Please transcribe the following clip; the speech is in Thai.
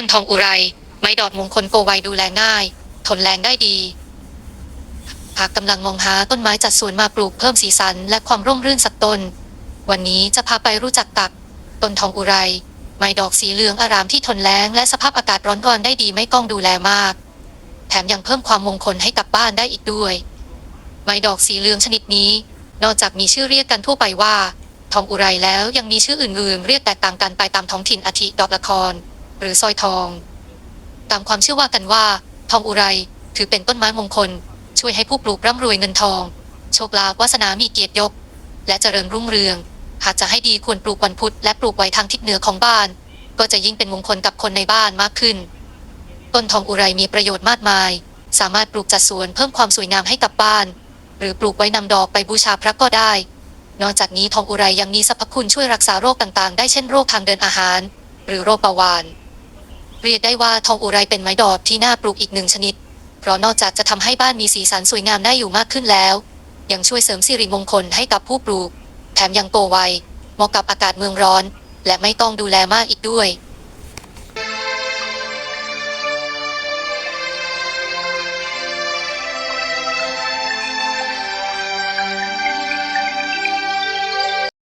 ต้นทองอุไร ไม้ดอกมงคลโกไวดูแลง่าย ทนแรงได้ดี หากกำลังมองหาต้นไม้จัดสวนมาปลูกเพิ่มสีสันและความร่มรื่นสักต้น วันนี้จะพาไปรู้จักกับต้นทองอุไร ไม้ดอกสีเหลืองอารามที่ทนแล้งและสภาพอากาศร้อนรอนได้ดีไม่ต้องดูแลมาก แถมยังเพิ่มความมงคลให้กับบ้านได้อีกด้วย ไม้ดอกสีเหลืองชนิดนี้ นอกจากมีชื่อเรียกกันทั่วไปว่าทองอุไรแล้วยังมีชื่ออื่นๆ เรียกแตกต่างกันไปตามท้องถิ่นอาทิดอกละคร หรือสร้อยทอง ตามความเชื่อว่ากันว่า ทองอุไรถือเป็นต้นไม้มงคล ช่วยให้ผู้ปลูกร่ำรวยเงินทอง โชคลาภวาสนามีเกียรติยศและเจริญรุ่งเรือง หากจะให้ดีควรปลูกวันพุธและปลูกไว้ทางทิศเหนือของบ้าน ก็จะยิ่งเป็นมงคลกับคนในบ้านมากขึ้น ต้นทองอุไรมีประโยชน์มากมาย สามารถปลูกจัดสวนเพิ่มความสวยงามให้กับบ้าน หรือปลูกไว้นำดอกไปบูชาพระก็ได้ นอกจากนี้ทองอุไรยังมีสรรพคุณช่วยรักษาโรคต่างๆ ได้เช่นโรคทางเดินอาหาร หรือโรคเบาหวาน เรียกได้ว่าทองอุไรเป็นไม้ดอกที่น่าปลูกอีกหนึ่งชนิด เพราะนอกจากจะทำให้บ้านมีสีสันสวยงามได้อยู่มากขึ้นแล้ว ยังช่วยเสริมสิริมงคลให้กับผู้ปลูก แถมยังโตไวเหมาะกับอากาศเมืองร้อน และไม่ต้องดูแลมากอีกด้วย